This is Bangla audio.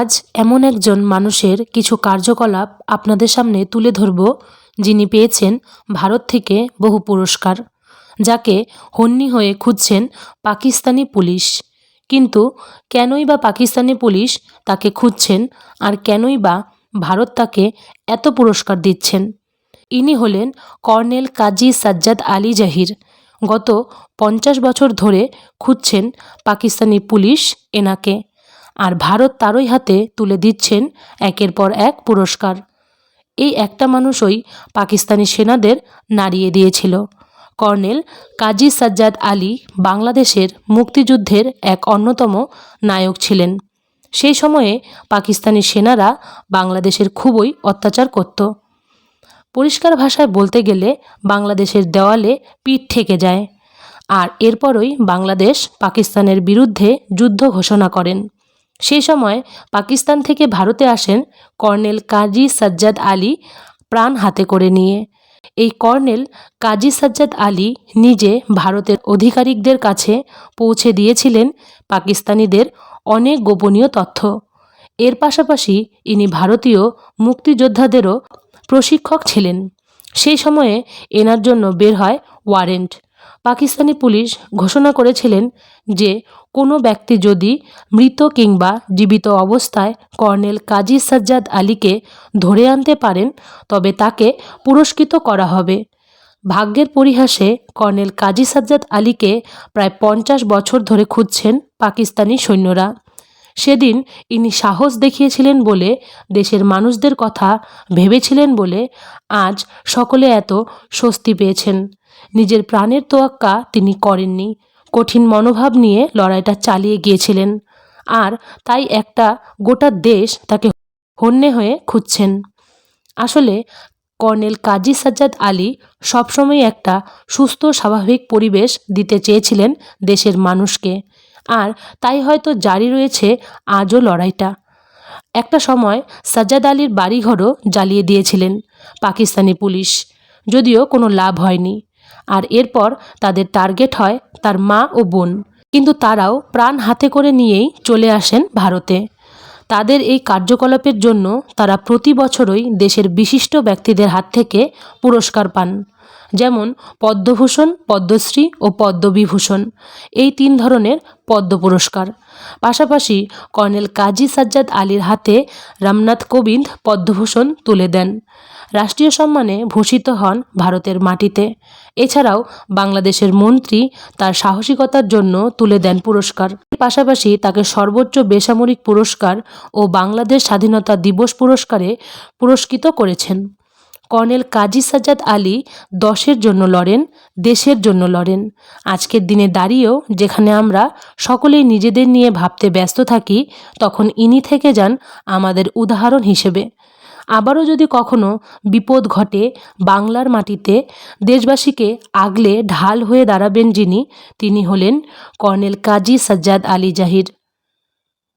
আজ এমন একজন মানুষের কিছু কার্যকলাপ আপনাদের সামনে তুলে ধরব, যিনি পেয়েছেন ভারত থেকে বহু পুরস্কার, যাকে হন্যি হয়ে খুঁজছেন পাকিস্তানি পুলিশ। কিন্তু কেনই বা পাকিস্তানি পুলিশ তাকে খুঁজছেন আর কেনই বা ভারত তাকে এত পুরস্কার দিচ্ছেন? ইনি হলেন কর্নেল কাজী সাজ্জাদ আলী জাহির। গত পঞ্চাশ বছর ধরে খুঁজছেন পাকিস্তানি পুলিশ এনাকে। আর ভারত তারই হাতে তুলে দিচ্ছেন একের পর এক পুরস্কার। এই একটা মানুষই পাকিস্তানি সেনাদের নাড়িয়ে দিয়েছিল। কর্নেল কাজী সাজ্জাদ আলী বাংলাদেশের মুক্তিযুদ্ধের এক অন্যতম নায়ক ছিলেন। সেই সময়ে পাকিস্তানি সেনারা বাংলাদেশের খুবই অত্যাচার করত। পরিষ্কার ভাষায় বলতে গেলে বাংলাদেশের দেওয়ালে পিঠ থেকে যায়। আর এরপরই বাংলাদেশ পাকিস্তানের বিরুদ্ধে যুদ্ধ ঘোষণা করেন। সেই সময় পাকিস্তান থেকে ভারতে আসেন কর্নেল কাজী সাজ্জাদ আলী প্রাণ হাতে করে নিয়ে। এই কর্নেল কাজী সাজ্জাদ আলী নিজে ভারতের আধিকারিকদের কাছে পৌঁছে দিয়েছিলেন পাকিস্তানিদের অনেক গোপনীয় তথ্য। এর পাশাপাশি ইনি ভারতীয় মুক্তিযোদ্ধাদেরও প্রশিক্ষক ছিলেন। সেই সময়ে এনার জন্য বের হয় ওয়ারেন্ট। পাকিস্তানি পুলিশ ঘোষণা করেছিলেন যে কোনো ব্যক্তি যদি মৃত কিংবা জীবিত অবস্থায় কর্নেল কাজী সাজ্জাদ আলীকে ধরে আনতে পারেন, তবে তাকে পুরস্কৃত করা হবে। ভাগ্যের পরিহাসে কর্নেল কাজী সাজ্জাদ আলীকে প্রায় পঞ্চাশ বছর ধরে খুঁজছেন পাকিস্তানি সৈন্যরা। সেদিন ইনি সাহস দেখিয়েছিলেন বলে, দেশের মানুষদের কথা ভেবেছিলেন বলে আজ সকলে এত স্বস্তি পেয়েছেন। নিজের প্রাণের তোয়াক্কা তিনি করেননি। কঠিন মনোভাব নিয়ে লড়াইটা চালিয়ে গিয়েছিলেন আর তাই একটা গোটা দেশ তাকে হন্যে হয়ে খুঁজছেন। আসলে কর্নেল কাজী সাজ্জাদ আলী সবসময় একটা সুস্থ, স্বাভাবিক পরিবেশ দিতে চেয়েছিলেন দেশের মানুষকে। আর তাই হয়তো জারি রয়েছে আজও লড়াইটা। একটা সময় সাজ্জাদ আলীর বাড়িঘরও জ্বালিয়ে দিয়েছিলেন পাকিস্তানি পুলিশ। যদিও কোনো লাভ হয়নি। আর এরপর তাদের টার্গেট হয় তার মা ও বোন। কিন্তু তারাও প্রাণ হাতে করে নিয়েই চলে আসেন ভারতে। তাদের এই কার্যকলাপের জন্য তারা প্রতি বছরই দেশের বিশিষ্ট ব্যক্তিদের হাত থেকে পুরস্কার পান। যেমন পদ্মভূষণ, পদ্মশ্রী ও পদ্মবিভূষণ। এই তিন ধরনের পদ্ম পুরস্কার। পাশাপাশি কর্নেল কাজী সাজ্জাদ আলীর হাতে রামনাথ কোবিন্দ পদ্মভূষণ তুলে দেন। রাষ্ট্রীয় সম্মানে ভূষিত হন ভারতের মাটিতে। এছাড়াও বাংলাদেশের মন্ত্রী তার সাহসিকতার জন্য তুলে দেন পুরস্কার। পাশাপাশি তাকে সর্বোচ্চ বেসামরিক পুরস্কার ও বাংলাদেশ স্বাধীনতা দিবস পুরস্কারে পুরস্কৃত করেছেন। কর্নেল কাজী সাজ্জাদ আলী দশের জন্য লড়েন, দেশের জন্য লড়েন। আজকের দিনে দাঁড়িয়েও যেখানে আমরা সকলেই নিজেদের নিয়ে ভাবতে ব্যস্ত থাকি, তখন ইনি থেকে যান আমাদের উদাহরণ হিসেবে। আবারও যদি কখনো বিপদ ঘটে বাংলার মাটিতে, দেশবাসীকে আগলে ঢাল হয়ে দাঁড়াবেন যিনি, তিনি হলেন কর্নেল কাজী সাজ্জাদ আলী জাহির।